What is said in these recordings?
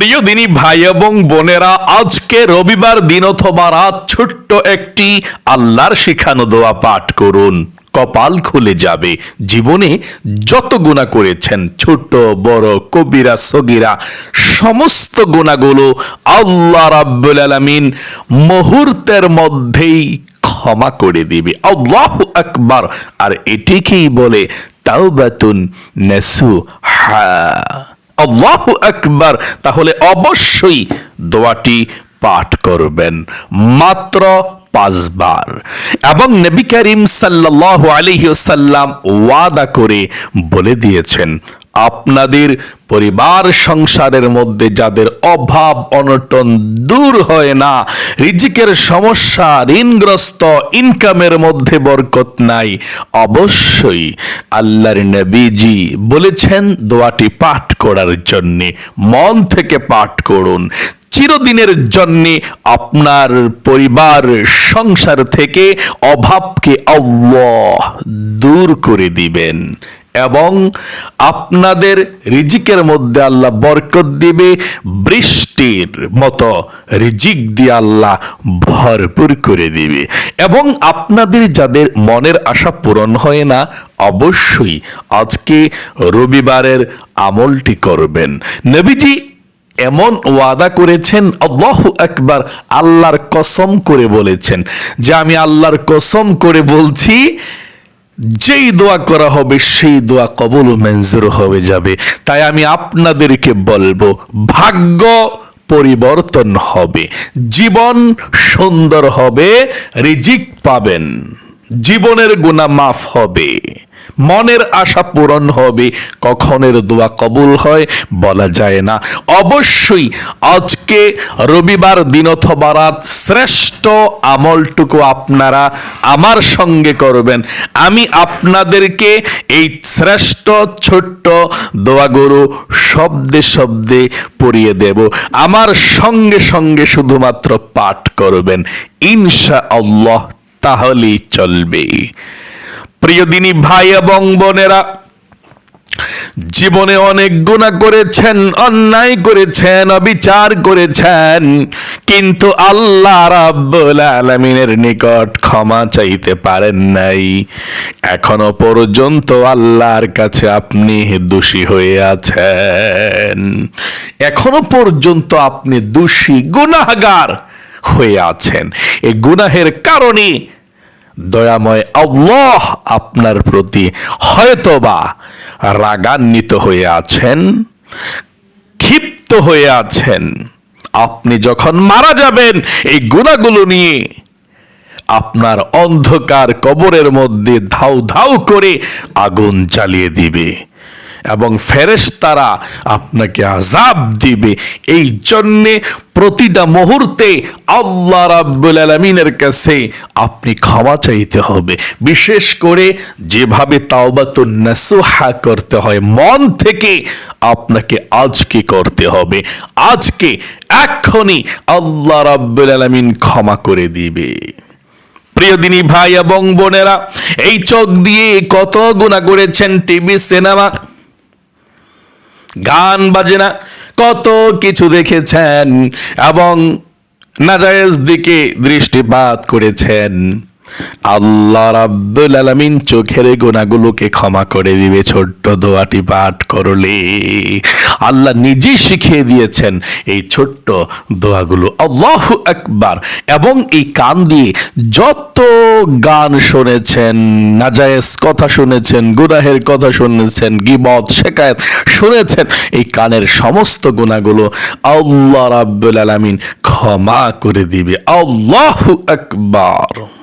প্রিয় দিনী ভাই এবং বোনেরা, আজকে রবিবার দিন অথবা রাত ছোট্ট একটি আল্লাহর শিখানো দোয়া পাঠ করুন। কপাল খুলে যাবে। জীবনে যত গুণা করেছেন, ছোট, বড়, কবিরা, সগিরা, সমস্ত গুণাগুলো আল্লাহ রাব্বুল আলামিন মুহূর্তের মধ্যেই ক্ষমা করে দিবে। আল্লাহ আকবার। আর এটিকেই বলে তাওবাতুন নাসুহা। আল্লাহ আকবার, তাহলে অবশ্যই দোয়াটি পাঠ করবেন। মাত্র পাঁচবার। এবং নবী করিম সাল্লাহ আলহিউসাল্লাম সাল্লাম ওয়াদা করে বলে দিয়েছেন আপনাদের পরিবার সংসারের মধ্যে যাদের অভাব, অনটন দূর হয় না, রিজিকের সমস্যা, ঋণগ্রস্ত ইনকামের মধ্যে বরকত নাই, অবশ্যই আল্লাহর নবীজি বলেছেন দোয়াটি পাঠ করার জন্যে, মন থেকে পাঠ করুন। চিরদিনের জন্য আপনার পরিবার, সংসার থেকে অভাবকে আল্লাহ দূর করে দিবেন। এবং আপনাদের রিজিকের মধ্যে আল্লাহ বরকত দিবে, বৃষ্টির মতো রিজিক দিয়ে আল্লাহ ভরপুর করে দিবে। এবং আপনাদের যাদের মনের আশা পূরণ হয় না, অবশ্যই আজকে রবিবারের আমলটি করবেন। নবীজি এমন ওয়াদা করেছেন, আল্লাহ একবার আল্লাহর কসম করে বলেছেন। যে আমি আল্লাহর কসম করে বলছি যেই দোয়া করা হবে, সেই দোয়া কবল মঞ্জুর হয়ে যাবে। তাই আমি আপনাদেরকে বলব, ভাগ্য পরিবর্তন হবে, জীবন সুন্দর হবে, রিজিক পাবেন। জীবনের গুণা মাফ হবে, মনের আশা পূরণ হবে, কখনের দোয়া কবুল হয় বলা যায় না। অবশ্যই আজকে রবিবার দিন অথবা রাত শ্রেষ্ঠ আমলটুকু আপনারা আমার সঙ্গে করবেন। আমি আপনাদেরকে এই শ্রেষ্ঠ ছোট্ট দোয়াগুলো শব্দে শব্দে পড়িয়ে দেব। আমার সঙ্গে সঙ্গে শুধুমাত্র পাঠ করবেন। ইনশা আল্লাহ তাহলেই চলবে। প্রিয় দিনী ভাই এবং বোনেরা, জীবনে অনেক গুণা করেছেন, অন্যায় করেছেন, অবিচার করেছেন, কিন্তু আল্লাহ রাব্বুল আলামিনের নিকট ক্ষমা চাইতে পারেন নাই। এখনও পর্যন্ত আল্লাহর কাছে আপনি দোষী হয়ে আছেন। এখনও পর্যন্ত আপনি দোষী, গুনাহগার হয়ে আছেন। এই গুনাহের কারণে দয়াময় আল্লাহ আপনার প্রতি হয়তোবা রাগান্বিত হয়ে আছেন, ক্ষিপ্ত হয়ে আছেন। আপনি যখন মারা যাবেন, এই গুণাগুলো নিয়ে আপনার অন্ধকার কবরের মধ্যে ধাউ ধাউ করে আগুন জ্বালিয়ে দিবে। এবং ফেরেশতারা আপনাকে আজাব দিবে। এই জন্যে প্রতিটা মুহূর্তে আল্লাহ রাব্বুল আলামিনের কাছে আপনি ক্ষমা চাইতে হবে। বিশেষ করে যেভাবে তাওবাতুন নাসুহা করতে হয়, মন থেকে আপনাকে আজকে করতে হবে। আজকে এখনই আল্লাহ রাব্বুল আলামিন ক্ষমা করে দিবে। প্রিয় দিনী ভাই এবং বোনেরা, এই চোখ দিয়ে কত গুণা করেছেন টিভি, সিনেমা গান বাজেনা কত কিছু দেখেছেন এবং নাজায়েজ দিকে দৃষ্টিপাত করেছেন। আল্লাহ রাব্বুল আলামিন চোখের গোনাগুলোকে ক্ষমা করে দিবে, ছোট্ট দোয়াটি পাঠ করলে। আল্লাহ নিজেই শিখিয়ে দিয়েছেন এই ছোট্ট দোয়াগুলো। আল্লাহ আকবার। এবং এই কান দিয়ে যত গান শুনেছেন, নাজায়েজ কথা শুনেছেন, গুনাহের কথা শুনেছেন, গিবত শেখায়ত শুনেছেন, এই কানের সমস্ত গুণাগুলো আল্লাহ রাব্বুল আলামিন ক্ষমা করে দিবে। আল্লাহ আকবার।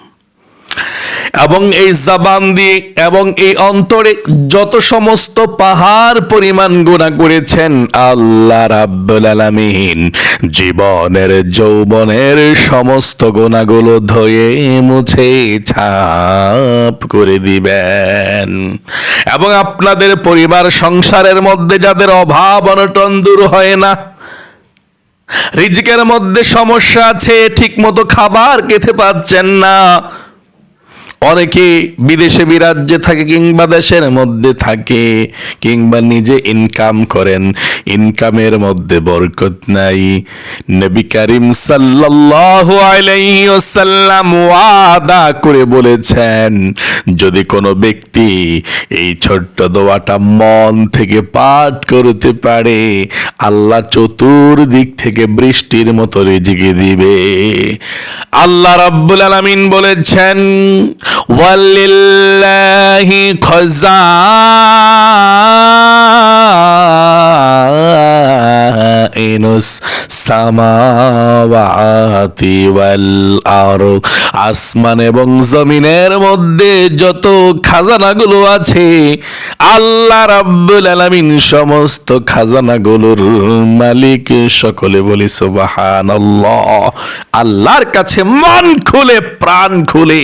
এবং এই জাবান দিয়ে এবং এই অন্তরে যত সমস্ত পাহাড় পরিমাণ গুণা করেছেন আল্লাহ রাব্বুল আলামিন, জীবনের, যৌবনের সমস্ত গুণাগুলো ধুয়ে মুছে ছাপ করে দিবেন। এবং আপনাদের পরিবার সংসারের মধ্যে যাদের অভাব অনটন দূর হয় না, রিজিকের মধ্যে সমস্যা আছে ঠিক মতো খাবার খেতে পাচ্ছেন না অনেকে বিদেশে বিরাজ্যে থাকে কিংবা দেশের মধ্যে থাকে, কিংবা নিজে ইনকাম করেন ইনকামের মধ্যে বরকত নাই। নবী করিম সাল্লাল্লাহু আলাইহি ওয়াসাল্লাম ওয়াদা করে বলেছেন, যদি কোনো ব্যক্তি এই ছোট্ট দোয়াটা মন থেকে পাঠ করতে পারে, আল্লাহ চতুর্দিক থেকে বৃষ্টির মতো রিজিকে দিবে। আল্লাহ রাব্বুল আলামিন বলেছেন ওয়ালিল্লাহি খাজাইনুস সামাওয়াতি ওয়াল আরদ আসমান এবং জমিনের মধ্যে যত খাজানাগুলো আছে, আল্লাহ রাব্বুল আলামিন সমস্ত খাজানাগুলোর মালিক সকলে বলি সুবহানাল্লাহ। আল্লাহর কাছে মন খুলে, প্রাণ খুলে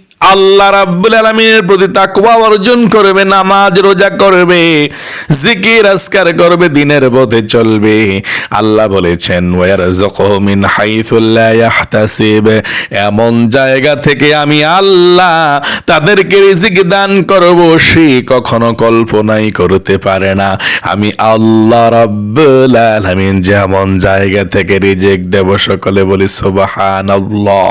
আল্লাহ রাব্বুল আলামিনের প্রতি তাকওয়া অর্জন করবে, নামাজ রোজা করবে, জিকির, আজকার করবে, দিনের পথে চলবে। আল্লাহ বলেছেন, ওয়ারযুকুহু মিন হাইথু লা ইয়াহতাসিব। এমন জায়গা থেকে আমি আল্লাহ তাদেরকে রিজিক দান করব, সে কখনো কল্পনাই করতে পারে না। আমি আল্লাহ রাব্বুল আলামিন যেমন জায়গা থেকে রিজিক দেব, সকলে বলি সুবহানাল্লাহ।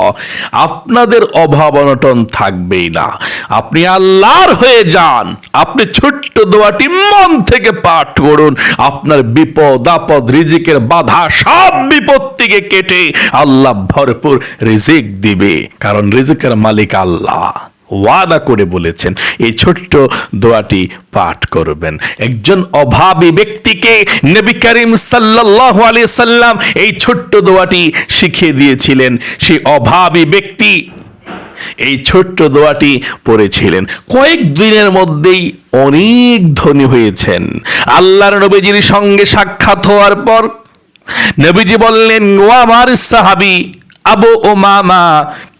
আপনাদের অভাব অনটন থাকবেই না। আপনি আল্লাহর হয়ে যান। আপনি ছোট্ট দোয়াটি মন থেকে পাঠ করুন। আপনার বিপদ, আপদ, রিজিকের বাধা সব বিপত্তিকে কেটে আল্লাহ ভরপুর রিজিক দিবে। কারণ রিজিকের মালিক আল্লাহ। ওয়াদা করে বলেছেন, এই ছোট্ট দোয়াটি পাঠ করবেন। একজন অভাবী ব্যক্তিকে নবী করিম সাল্লাল্লাহু আলাইহি সাল্লাম এই ছোট্ট দোয়াটি শিখিয়ে দিয়েছিলেন। সেই অভাবী ব্যক্তি এই ছোট্ট দোয়াটি পড়েছিলেন। কয়েক দিনের মধ্যেই অনেক ধনী হয়েছেন। আল্লাহর নবীজির সঙ্গে সাক্ষাৎ হওয়ার পর নবীজি বললেন, ও আমার সাহাবি আবু ও মামা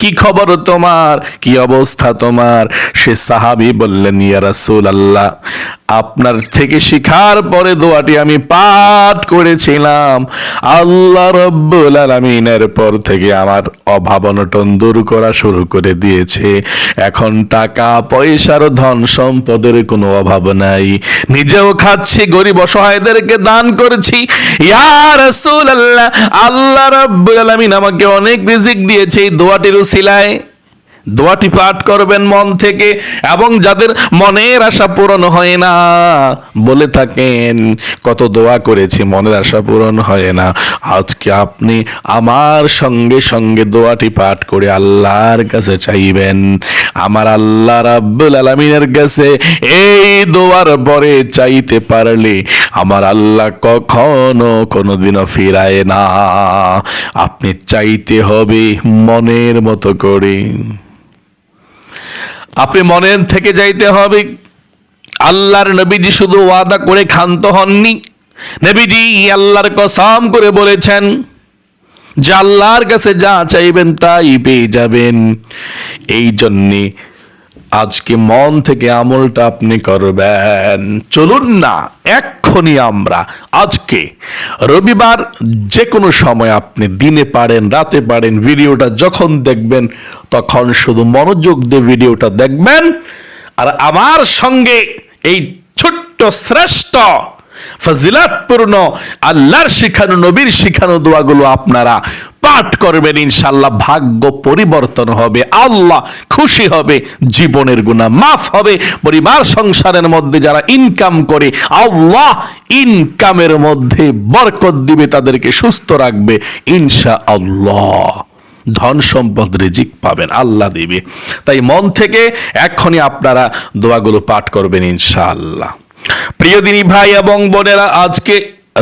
কি খবর তোমার? কি অবস্থা তোমার? সে সাহাবি বললেন, ইয়া রাসূল আল্লাহ আপনার থেকে শিখার পরে দোয়াটি আমি পাঠ করেছিলাম। আল্লাহ রব্বুল আলামিনের পর থেকে আমার অভাব অনটন দূর করা শুরু করে দিয়েছে। এখন টাকা, পয়সার ধন সম্পদের কোনো অভাব নাই। নিজেও খাচ্ছি, গরিব অসহায়দেরকে দান করেছি। ইয়া রাসূলুল্লাহ, আল্লাহ রাব্বুল আলামিন আমাকে অনেক রিজিক দিয়েছে। এই দোয়াটির উসিলায় দোয়াটি পাঠ করবেন মন থেকে এবং যাদের মনের আশা পূরণ হয় না, বলে থাকেন, কত দোয়া করেছি, মনের আশা পূরণ হয় না। আজকে আপনি আমার সঙ্গে সঙ্গে দোয়াটি পাঠ করে আল্লাহর কাছে চাইবেন। আমার আল্লাহ রাব্বুল আলামিনের কাছে এই দোয়ার পরে চাইতে পারলে আমার আল্লাহ কখনো কোনো কোনোদিনও ফিরায় না। আপনি চাইতে হবে মনের মতো করে। আপনি মনের থেকে যাইতে হবে। আল্লাহর নবীজি শুধু ওয়াদা করে ক্ষান্ত হননি। নবীজি আল্লাহর কসাম করে বলেছেন, যে আল্লাহর কাছে যা চাইবেন তাই পেয়ে যাবেন। এই জন্যে আজকে মন থেকে আমলটা আপনি করবেন। চলুন না, এক্ষুনি আমরা আজকে, রবিবার যে কোনো সময় আপনি দিনে পারেন, রাতে পারেন, ভিডিওটা যখন দেখবেন, তখন শুধু মনোযোগ দিয়ে ভিডিওটা দেখবেন। আর আমার সঙ্গে এই ছোট্ট শ্রেষ্ঠ ফজিলাতপূর্ণ আল্লাহর শিখানো, নবীর শিখানো দোয়াগুলো আপনারা পাঠ করবেন ইনশাল্লাহ ভাগ্য পরিবর্তন হবে, আল্লাহ খুশি হবে, জীবনের গুণা মাফ হবে, পরিবার সংসারের মধ্যে যারা ইনকাম করে, আল্লাহ ইনকামের মধ্যে বরকত দিবে, তাদেরকে সুস্থ রাখবে ইনশা আল্লাহ ধন সম্পদ রিজিক পাবেন, আল্লাহ দিবে। তাই মন থেকে এক্ষুনি আপনারা দোয়াগুলো পাঠ করবেন, ইনশাআল্লাহ। প্রিয় দিনী ভাই এবং বোনেরা, আজকে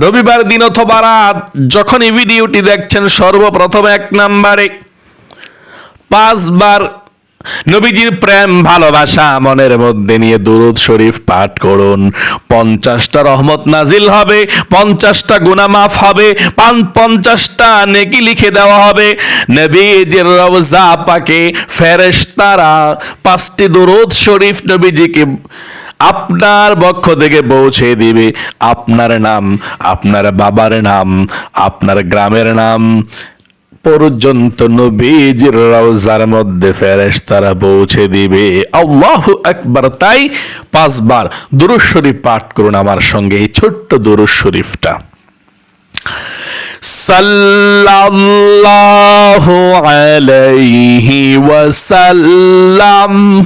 রবিবার দিন অথবা রাত যখন এই ভিডিওটি দেখছেন, সর্বপ্রথম এক নাম্বারে পাঁচবার নবীজির প্রেম, ভালোবাসা, মনের মধ্যে নিয়ে দুরুদ শরীফ পাঠ করুন। পঞ্চাশটা রহমত নাজিল হবে, পঞ্চাশটা গুনাহ মাফ হবে পঞ্চাশটা নেকি লিখে দেওয়া হবে। নবীজির রওজা পাকে ফেরেশতারা পাঁচটি দুরুদ শরীফ নবীজিকে আপনার পক্ষ থেকে পৌঁছে দিবে। আপনার নাম, আপনার বাবার নাম, আপনার গ্রামের নাম। পর্যন্ত নবীজির রওজার মধ্যে ফেরেশতারা পৌঁছে দিবে। আল্লাহু একবার তাই পাঁচবার দুরূদ শরীফ পাঠ করুন আমার সঙ্গে এই ছোট্ট দুরূদ শরীফটা। সাল্লাল্লাহু আলাইহি ওয়াসাল্লাম।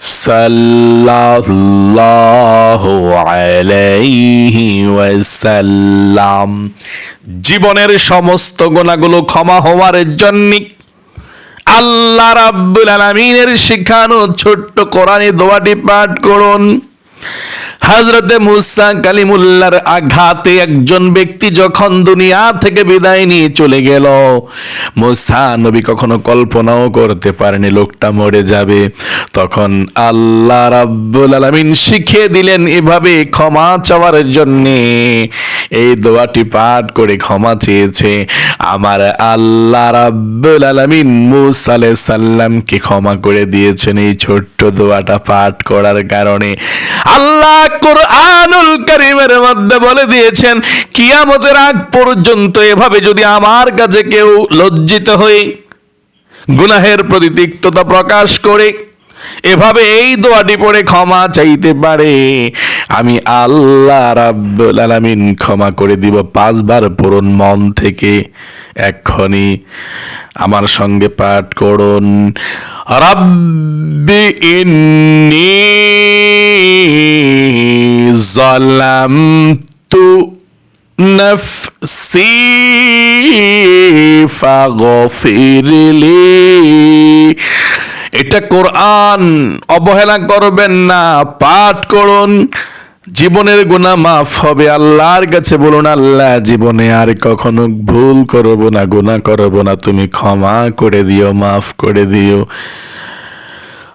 সাল্লাল্লাহু আলাইহি ওয়াসাল্লাম। জীবনের সমস্ত গুণাগুলো ক্ষমা হওয়ার জন্য আল্লাহ রাব্বুল আলামিনের শিখানো ছোট্ট কোরআনে দোয়াটি পাঠ করুন। হজরতে মুসা কালিমুল্লার আঘাতে একজন ব্যক্তি যখন দুনিয়া থেকে বিদায় নিয়ে চলে গেল, মুসা নবী কখনো কল্পনাও করতে পারেনি লোকটা মরে যাবে। তখন আল্লাহ রাব্বুল আলামিন শিখিয়ে দিলেন এভাবে ক্ষমা চাওয়ার জন্যে। এই দোয়াটি পাঠ করে ক্ষমা চেয়েছে। আমার আল্লাহ রাব্বুল আলামিন মুসা আলাইহিস সালামকে ক্ষমা করে দিয়েছেন এই ছোট্ট দোয়াটা পাঠ করার কারণে। আল্লাহ কোরআনুল কারীমের মধ্যে বলে দিয়েছেন, কিয়ামতের আগ পর্যন্ত এভাবে যদি আমার কাছে কেউ লজ্জিত হয়ে গুনাহের প্রতি তিক্ততা প্রকাশ করে, এভাবে এই দোয়াটি পড়ে ক্ষমা চাইতে পারে, আমি আল্লাহ রাব্বুল আলামিন ক্ষমা করে দিব পাঁচবার পূরণ মন থেকে এক্ষণি আমার সঙ্গে পাঠ করুন। রাব্বি ইন্নি জালামতু نفسي فاغفر لي এটা কোরআন অবহেলা করবেন না পাঠ করুন জীবনের গুনাহ মাফ হবে আল্লাহর কাছে বলুন আল্লাহ জীবনে আর কখনো ভুল করব না গুনাহ করব না তুমি ক্ষমা করে দিও মাফ করে দিও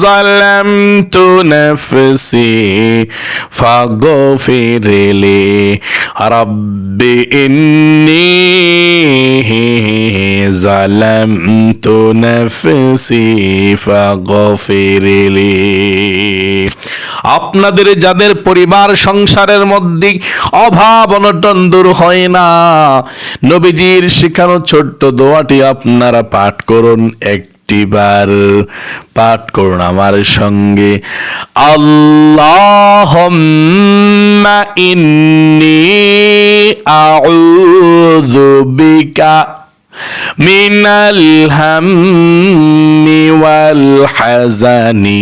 ظلمت نفسي فاغفر لي رب إني ظلمت نفسي فاغفر لي আপনাদের যাদের পরিবার সংসারের মধ্যে অভাব অনটন দূর হয় না নবীজির শেখানো ছোট্ট দোয়াটি আপনারা পাঠ করুন বার পাঠ করুন আমার সঙ্গে। আল্লাহ ইন্নি আউযু মিনাল হাম্মি ওয়াল হাজানি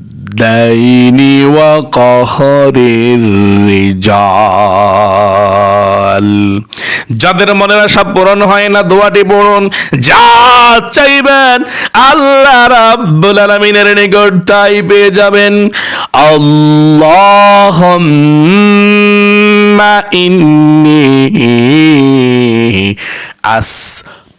وقهر الرجال যাদের মনের আশা পূরণ হয় না দোয়াটি পড়ুন যা চাইবেন আল্লাহ রাব্বুল আলামিনের নিকট তাই পেয়ে যাবেন আল্লাহুম্মা ইন্নী আস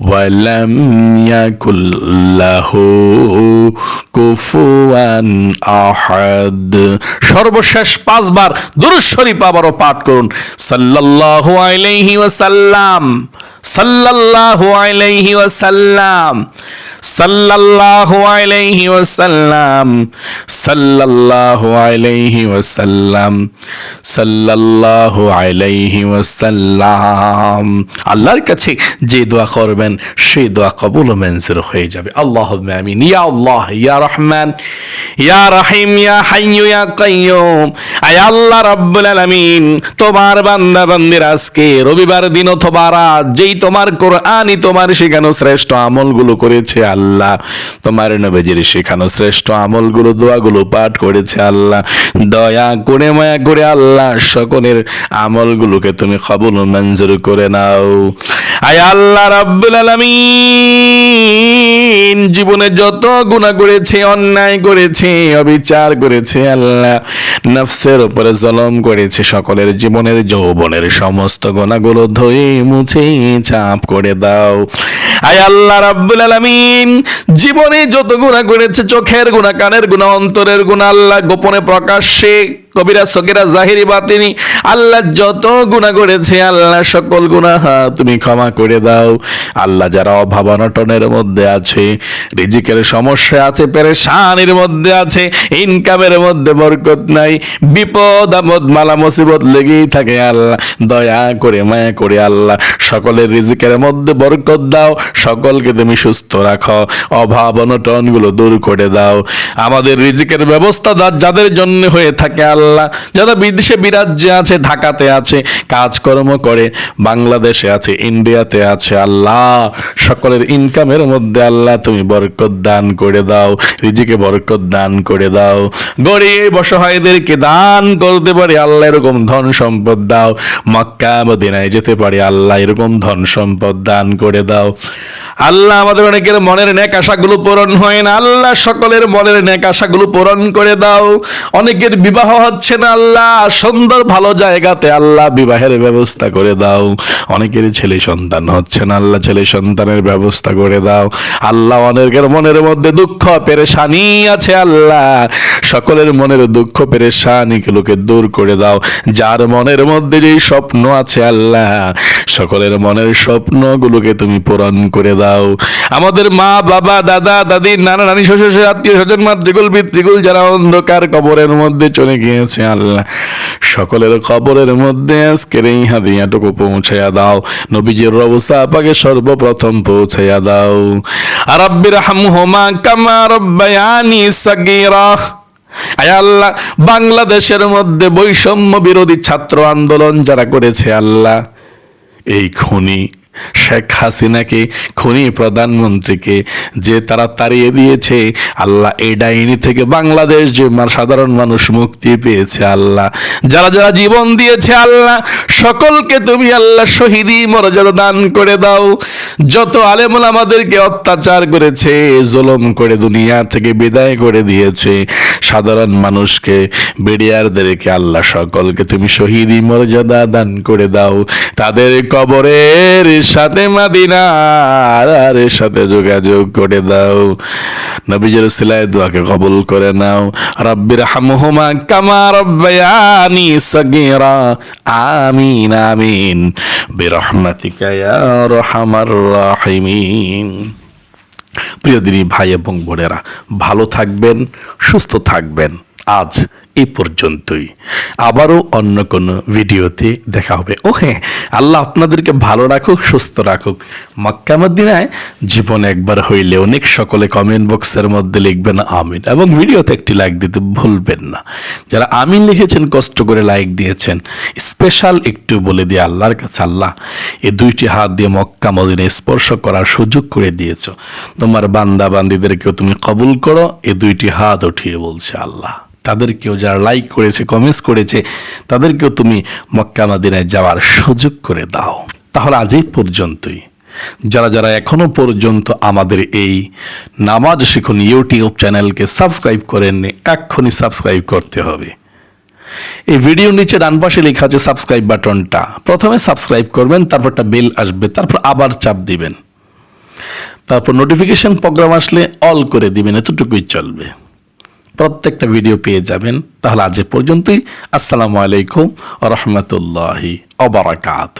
ولم يكن له কুফুয়ান আহাদ সর্বশেষ পাঁচবার দুরুদ শরীফ আবারও পাঠ করুন সাল্লাল্লাহু আলাইহি ওয়াসাল্লাম সাল্লাল্লাহু আলাইহি ওয়াসাল্লাম সাল্লাল্লাহু আলাইহি ওয়াসাল্লাম, সাল্লাল্লাহু আলাইহি ওয়াসাল্লাম, সাল্লাল্লাহু আলাইহি ওয়াসাল্লাম। আল্লাহর কাছে যে দোয়া করবেন, সেই দোয়া কবুল ও মঞ্জুর হয়ে যাবে। আল্লাহ আমিন। ইয়া আল্লাহ, ইয়া রহমান, ইয়া রহিম, ইয়া হাইয়্যু, ইয়া কাইয়্যুম। আয় আল্লাহ রাব্বুল আলামিন, তোমার বান্দা বান্দির আজকে রবিবার দিন অথবা রাত যেই তোমার কোরআনই তোমার শেখানো শ্রেষ্ঠ আমলগুলো করেছে আল্লাহ। তোমার নবীজির শেখানো শ্রেষ্ঠ আমলগুলো, দোয়াগুলো পাঠ করেছে আল্লাহ। দয়া করে, মায়া করে আল্লাহ সকলের আমলগুলোকে তুমি কবুল মঞ্জুর করে নাও। আয় আল্লাহ রাব্বুল আলামিন। জীবনে যত গুনাহ করেছে, অন্যায় করেছে, অবিচার করেছে, আল্লাহ নফসের উপরে জলম করেছে, সকলের জীবনের যৌবনের সমস্ত গুণাগুলো ধুয়ে মুছে চাপ করে দাও। আয় আল্লাহ রাব্বুল আলামিন, জীবনে যত গুনাহ করেছে, চোখের গুনাহ কানের গুনাহ অন্তরের গুনাহ আল্লাহ গোপনে প্রকাশ্যে কবিরা সকিরা জাহিরি, বাতিনি, আল্লাহ যত গুনাহ করেছে, আল্লাহ সকল গুনাহ তুমি ক্ষমা করে দাও। আল্লাহ যারা অভাব অনটনের মধ্যে আছে, রিজিকের সমস্যা আছে, পেরেশানির মধ্যে আছে ইনকামের মধ্যে বরকত নাই, বিপদ, আপদ, মালা, মুসিবত লেগেই থাকে আল্লাহ। দয়া করে, মায়া করে আল্লাহ, সকলের রিজিকের মধ্যে বরকত দাও, সকলকে তুমি সুস্থ রাখো অভাব অনটনগুলো দূর করে দাও। আমাদের রিজিকের ব্যবস্থা যাদের জন্য হয়ে থাকে আল্লাহ যারা বিদেশে বিরাজ্যে আছে, ঢাকাতে আছে, কাজকর্ম করে, বাংলাদেশে আছে, ইন্ডিয়াতে আছে, আল্লাহ, সকলের ইনকামের মধ্যে আল্লাহ তুমি বরকত দান করে দাও, রিজিকে বরকত দান করে দাও। গরিব অসহায়দেরকে দান করতে পারে, আল্লাহ এরকম ধন সম্পদ দাও। মক্কা, মদিনায় যেতে পারে, আল্লাহ এরকম ধন সম্পদ দান করে দাও। আল্লাহ আমাদের অনেকের মনের নেক আশাগুলো পূরণ হয় না, আল্লাহ সকলের মনের নেক আশাগুলো পূরণ করে দাও। অনেকের বিবাহ হচ্ছে না আল্লাহ, সুন্দর ভালো জায়গাতে আল্লাহ বিবাহের ব্যবস্থা করে দাও। অনেকের ছেলে সন্তান হচ্ছে না, আল্লাহ ছেলে সন্তানের ব্যবস্থা করে দাও। আল্লাহ অনেকের মনের মধ্যে দুঃখ, পেরেশানি আছে আল্লাহ। সকলের মনের দুঃখ পেরেশানিগুলোকে দূর করে দাও। যার মনের মধ্যে যেই স্বপ্ন আছে আল্লাহ, সকলের মনের স্বপ্নগুলোকে তুমি পূরণ করে দাও। আমাদের মা, বাবা, দাদা, দাদি, নানা, নানি, শ্বশুর আত্মীয় স্বজন, মাতৃকুল, পিতৃকুল, যারা অন্ধকার কবরের মধ্যে চলে গিয়েছে আল্লাহ। সকলের কবরের মধ্যে আজকের এই হাদিয়াটুকু পৌঁছাইয়া দাও। নবীজির রবসা আপাকে সর্বপ্রথম পৌঁছাইয়া দাও। আর রব্বির হামহুমা কামা রব্বায়ানি আল্লাহ, বাংলাদেশের মধ্যে বৈষম্য বিরোধী ছাত্র আন্দোলন যারা করেছে আল্লাহ, এই খনি শেখ হাসিনাকে খনি প্রধানমন্ত্রীকে যে তারা তাড়িয়ে দিয়েছে, আল্লাহ এই ডাইনি থেকে বাংলাদেশ যে সাধারণ মানুষ মুক্তি পেয়েছে, আল্লাহ। যারা যারা জীবন দিয়েছে, আল্লাহ, সকলকে তুমি, আল্লাহ, শহীদি মর্যাদা দান করে দাও। যত আলেমুল আমাদেরকে অত্যাচার করেছে, জুলুম করে দুনিয়া থেকে বিদায় করে দিয়েছে, সাধারণ মানুষকে বেড়িয়ারদেরকে আল্লাহ, সকলকে তুমি শহীদি মর্যাদা দান করে দাও। তাদের কবরের সাথে মাদিনার সাথে যোগাযোগ করে দাও। নবীজের সিলাই দোয়াকে কবুল করে নাও। রব্বির হামহুমা কামা রব্বায়ানি সগীরা। আমিন আমিন। বিরহমাতিকা ইয়া আরহামার রাহিমিন। প্রিয় দিনী ভাই এবং বোনেরা, ভালো থাকবেন, সুস্থ থাকবেন। আজ এই পর্যন্তই। আবারও অন্য কোনো ভিডিওতে দেখা হবে। ও হ্যাঁ আল্লাহ আপনাদেরকে ভালো রাখুক, সুস্থ রাখুক। মক্কা মদিনায় জীবন একবার হইলে অনেক সকলে কমেন্ট বক্সের মধ্যে লিখবেন আমিন এবং ভিডিওতে একটি লাইক দিতে ভুলবেন না। যারা আমিন লিখেছেন, কষ্ট করে লাইক দিয়েছেন স্পেশাল একটু বলে দিয়ে আল্লাহর কাছে, আল্লাহ এই দুইটি হাত দিয়ে মক্কা মদিনায় স্পর্শ করার সুযোগ করে দিয়েছ। তোমার বান্দা বান্দিদেরকেও তুমি কবুল করো এই দুইটি হাত উঠিয়ে বলছে আল্লাহ। তাদেরকেও যারা লাইক করেছে কমেন্টস করেছে, তাদেরকেও তুমি মক্কা মদিনায় যাওয়ার সুযোগ করে দাও। তাহলে আজ এই পর্যন্তই। যারা যারা এখনও পর্যন্ত আমাদের এই নামাজ শিখুন ইউটিউব চ্যানেলকে সাবস্ক্রাইব করেননি, এক্ষুনি সাবস্ক্রাইব করতে হবে। এই ভিডিওর নিচে ডান পাশে লেখা আছে সাবস্ক্রাইব বাটনটা। প্রথমে সাবস্ক্রাইব করবেন, তারপরটা বেল আসবে, তারপর আবার চাপ দিবেন। তারপর নোটিফিকেশন প্রোগ্রাম আসলে অল করে দিবেন, এতটুকুই চলবে। প্রত্যেকটা ভিডিও পেয়ে যাবেন। তাহলে আজ পর্যন্তই। আসসালামু আলাইকুম রহমতুল্লাহি অবরাকাত